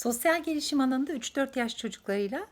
Sosyal gelişim alanında 3-4 yaş çocuklarıyla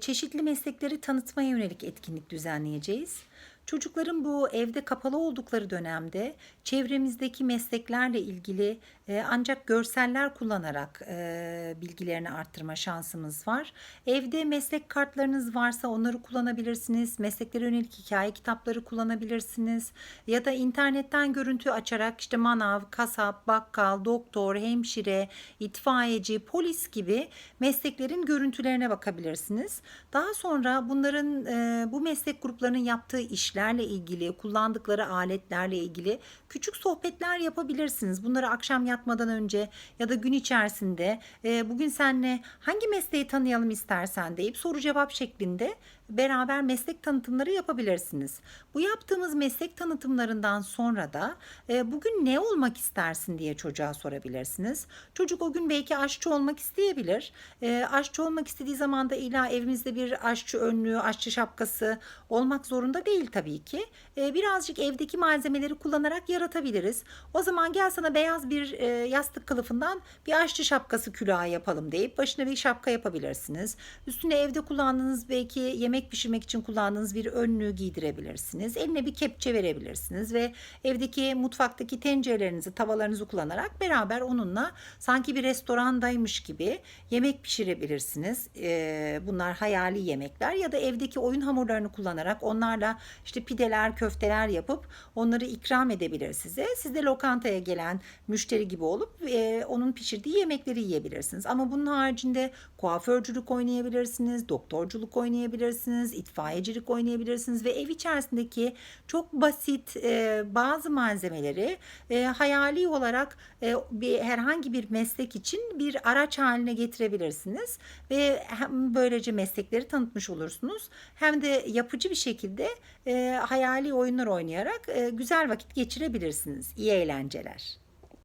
çeşitli meslekleri tanıtmaya yönelik etkinlik düzenleyeceğiz. Çocukların bu evde kapalı oldukları dönemde çevremizdeki mesleklerle ilgili e, ancak görseller kullanarak e, bilgilerini arttırma şansımız var. Evde meslek kartlarınız varsa onları kullanabilirsiniz. Mesleklere yönelik hikaye kitapları kullanabilirsiniz. Ya da internetten görüntü açarak işte manav, kasap, bakkal, doktor, hemşire, itfaiyeci, polis gibi mesleklerin görüntülerine bakabilirsiniz. Daha sonra bunların e, bu meslek gruplarının yaptığı işlerle ilgili, kullandıkları aletlerle ilgili küçük sohbetler yapabilirsiniz. Bunları akşam yatmadan önce ya da gün içerisinde e, bugün senle hangi mesleği tanıyalım istersen deyip soru cevap şeklinde beraber meslek tanıtımları yapabilirsiniz. Bu yaptığımız meslek tanıtımlarından sonra da e, bugün ne olmak istersin diye çocuğa sorabilirsiniz. Çocuk o gün belki aşçı olmak isteyebilir. E, aşçı olmak istediği zaman da illa evimizde bir aşçı önlüğü, aşçı şapkası olmak zorunda değil tabii ki. E, birazcık evdeki malzemeleri kullanarak yaratabiliriz. O zaman gel sana beyaz bir e, yastık kılıfından bir aşçı şapkası külahı yapalım deyip başına bir şapka yapabilirsiniz. Üstüne evde kullandığınız belki yemek pişirmek için kullandığınız bir önlüğü giydirebilirsiniz. Eline bir kepçe verebilirsiniz ve evdeki mutfaktaki tencerelerinizi, tavalarınızı kullanarak beraber onunla sanki bir restorandaymış gibi yemek pişirebilirsiniz. Ee, bunlar hayali yemekler ya da evdeki oyun hamurlarını kullanarak onlarla işte pideler, köfteler yapıp onları ikram edebilir size. Siz de lokantaya gelen müşteri gibi olup e, onun pişirdiği yemekleri yiyebilirsiniz. Ama bunun haricinde kuaförcülük oynayabilirsiniz, doktorculuk oynayabilirsiniz, itfaiyecilik oynayabilirsiniz ve ev içerisindeki çok basit e, bazı malzemeleri e, hayali olarak e, bir herhangi bir meslek için bir araç haline getirebilirsiniz ve hem böylece meslekleri tanıtmış olursunuz hem de yapıcı bir şekilde e, hayali oyunlar oynayarak e, güzel vakit geçirebilirsiniz. İyi eğlenceler.